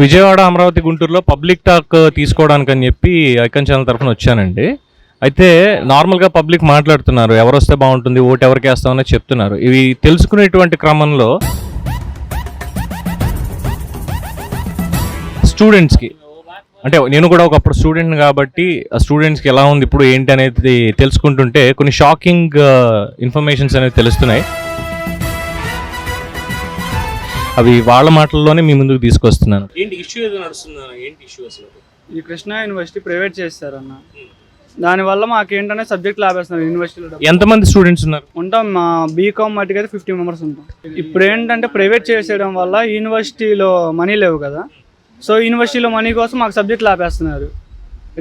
విజయవాడ అమరావతి గుంటూరులో public talk తీసుకోవడానికి అని చెప్పి ఐకన్ ఛానల్ తరఫున వచ్చానండి. అయితే నార్మల్గా పబ్లిక్ మాట్లాడుతున్నారు ఎవరు వస్తే బాగుంటుంది ఓటు ఎవరికి వేస్తామని చెప్తున్నారు. ఇవి తెలుసుకునేటువంటి క్రమంలో స్టూడెంట్స్కి అంటే నేను కూడా ఒకప్పుడు స్టూడెంట్ కాబట్టి ఆ స్టూడెంట్స్కి ఎలా ఉంది ఇప్పుడు ఏంటి అనేది తెలుసుకుంటుంటే కొన్ని షాకింగ్ ఇన్ఫర్మేషన్స్ అనేవి తెలుస్తున్నాయి. అవి వాళ్ళ మాటల్లోనే మీ ముందుకు తీసుకొస్తున్నాను. ఏంటి ఇష్యూ ఏదో నడుస్తుంది? ఏంటి ఇష్యూ అసలు? ఈ కృష్ణా యూనివర్సిటీ ప్రైవేట్ చేస్తారన్న. దానివల్ల మాకేంటనే సబ్జెక్ట్ లాపేస్తున్నారు యూనివర్సిటీలో. ఎంతమంది స్టూడెంట్స్ ఉన్నారు? ఉంటాం మా బీకామ్ మట్టుకు అయితే ఫిఫ్టీ మెంబర్స్ ఉంటాం. ఇప్పుడు ఏంటంటే ప్రైవేట్ చేసేయడం వల్ల యూనివర్సిటీలో మనీ లేవు కదా. సో యూనివర్సిటీలో మనీ కోసం మాకు సబ్జెక్ట్ లాపేస్తున్నారు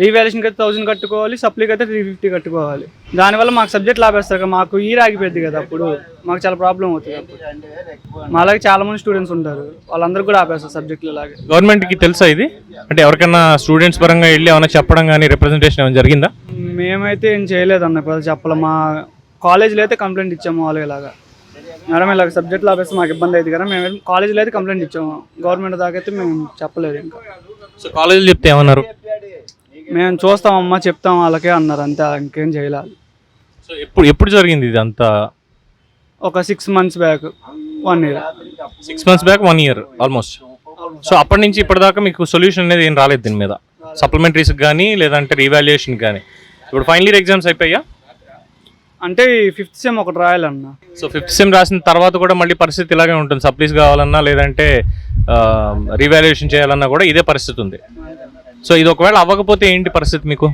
రీవాల్యుయేషన్కి అయితే థౌసండ్ కట్టుకోవాలి సప్లీకి అయితే త్రీ ఫిఫ్టీ కట్టుకోవాలి. దానివల్ల మాకు సబ్జెక్ట్ లాపేస్తారు కదా మాకు ఈ ఆగిపోద్ది కదా అప్పుడు. మాకు చాలా ప్రాబ్లం అవుతుంది అప్పుడు. మా అలాగే చాలా మంది స్టూడెంట్స్ ఉంటారు. వాళ్ళందరూ కూడా ఆపేస్తారు సబ్జెక్టులు ఇలాగే గవర్నమెంట్కి తెలుసా ఇది? అంటే ఎవరికైనా స్టూడెంట్స్ పరంగా వెళ్ళి ఏమైనా చెప్పడం కానీ రిప్రజెంటేషన్ ఏమైనా జరిగిందా? మేమైతే ఏం చేయలేదన్న ఇప్పుడు చెప్పాలి. మా కాలేజీలో అయితే కంప్లైంట్ ఇచ్చాము వాళ్ళు ఇలాగా. మేడం ఇలాగ సబ్జెక్ట్ ఆపేస్తే మాకు ఇబ్బంది అయింది కదా మేము కాలేజీలో అయితే కంప్లైంట్ ఇచ్చాము. గవర్నమెంట్ దాకా అయితే మేము చెప్పలేదు ఇంకా. సో కాలేజీలో చెప్తే ఏమన్నారు? మేము చూస్తామమ్మా చెప్తాం వాళ్ళకే అన్నారు అంతే ఇంకేం చేయలేదు సో ఎప్పుడు ఎప్పుడు జరిగింది ఇది అంతా ఒక six months back one year six months back one year almost so అప్పటి నుంచి ఇప్పటిదాకా మీకు సొల్యూషన్ అనేది ఏం రాలేదు దీని మీద? సప్లిమెంటరీస్ కానీ లేదంటే రీవాల్యుయేషన్ కానీ ఇప్పుడు ఫైనల్ ఇయర్ ఎగ్జామ్స్ అయిపోయా అంటే ఫిఫ్త్ సెమ్ ఒకటి రాయాలన్న. సో ఫిఫ్త్ సెమ్ రాసిన తర్వాత కూడా మళ్ళీ పరిస్థితి ఇలాగే ఉంటుంది. సప్లీస్ కావాలన్నా లేదంటే రీవాల్యుయేషన్ చేయాలన్నా కూడా ఇదే పరిస్థితి ఉంది. సో ఇది ఒకవేళ అవ్వకపోతే ఏంటి పరిస్థితి మీకు?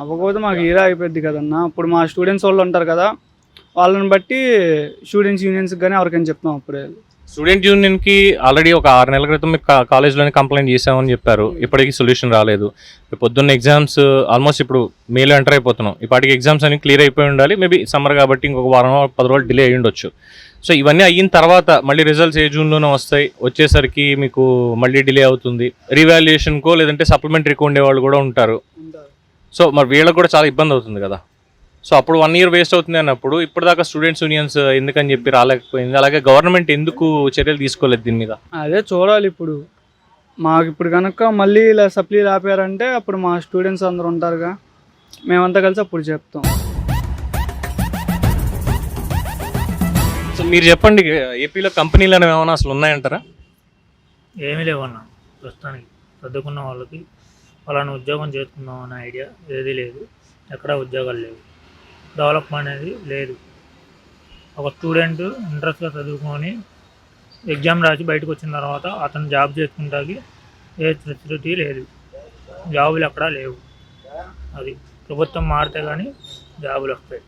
అవ్వకపోతే మాకు ఇయర్ అయిపోద్ది కదన్న. ఇప్పుడు మా స్టూడెంట్స్ వాళ్ళు ఉంటారు కదా వాళ్ళని బట్టి స్టూడెంట్స్ యూనియన్స్కి కానీ ఎవరికైనా చెప్తాం అప్పుడే. స్టూడెంట్ యూనియన్కి ఆల్రెడీ ఒక ఆరు నెలల క్రితం మీకు కాలేజ్లోనే కంప్లైంట్ చేసామని చెప్పారు. ఇప్పటికీ సొల్యూషన్ రాలేదు. పొద్దున్న ఎగ్జామ్స్ ఆల్మోస్ట్ ఇప్పుడు మేలో ఎంటర్ అయిపోతున్నాం. ఇప్పటికి ఎగ్జామ్స్ అన్ని క్లియర్ అయిపోయి ఉండాలి. మేబీ సమ్మర్ కాబట్టి ఇంకొక వారం పది రోజులు డిలే అయ్యి ఉండొచ్చు సో ఇవన్నీ అయిన తర్వాత మళ్ళీ రిజల్ట్స్ ఏ జూన్లోనే వస్తాయి. వచ్చేసరికి మీకు మళ్ళీ డిలే అవుతుంది. రీవాల్యుయేషన్కో లేదంటే సప్లిమెంటరీకో ఉండేవాళ్ళు కూడా ఉంటారు. సో మరి వీళ్ళకి కూడా చాలా ఇబ్బంది అవుతుంది కదా. సో అప్పుడు వన్ ఇయర్ వేస్ట్ అవుతుంది అన్నప్పుడు ఇప్పటిదాకా స్టూడెంట్స్ యూనియన్స్ ఎందుకని చెప్పి రాలేకపోయింది. అలాగే గవర్నమెంట్ ఎందుకు చర్యలు తీసుకోలేదు దీని మీద? అదే చూడాలి ఇప్పుడు. మాకు ఇప్పుడు కనుక మళ్ళీ ఇలా సప్లీలు ఆపారంటే అప్పుడు మా స్టూడెంట్స్ అందరూ ఉంటారుగా. మేమంతా కలిసి అప్పుడు చెప్తాం. మీరు చెప్పండి ఏపీలో కంపెనీలు అనేవి ఏమైనా అసలు ఉన్నాయంటారా? ఏమీ లేవన్నా. ప్రస్తుతానికి చదువుకున్న వాళ్ళకి వాళ్ళని ఉద్యోగం చేసుకుందాం అనే ఐడియా ఏది లేదు. ఎక్కడ ఉద్యోగాలు లేవు. డెవలప్మెంట్ అనేది లేదు. ఒక స్టూడెంట్ ఇంట్రెస్ట్గా చదువుకొని ఎగ్జామ్ రాసి బయటకు వచ్చిన తర్వాత అతను జాబ్ చేసుకుంటాకి ఏ ఫెసిలిటీ లేదు. జాబులు అక్కడ లేవు. అది ప్రభుత్వం మారితే కానీ జాబులు వస్తాయి.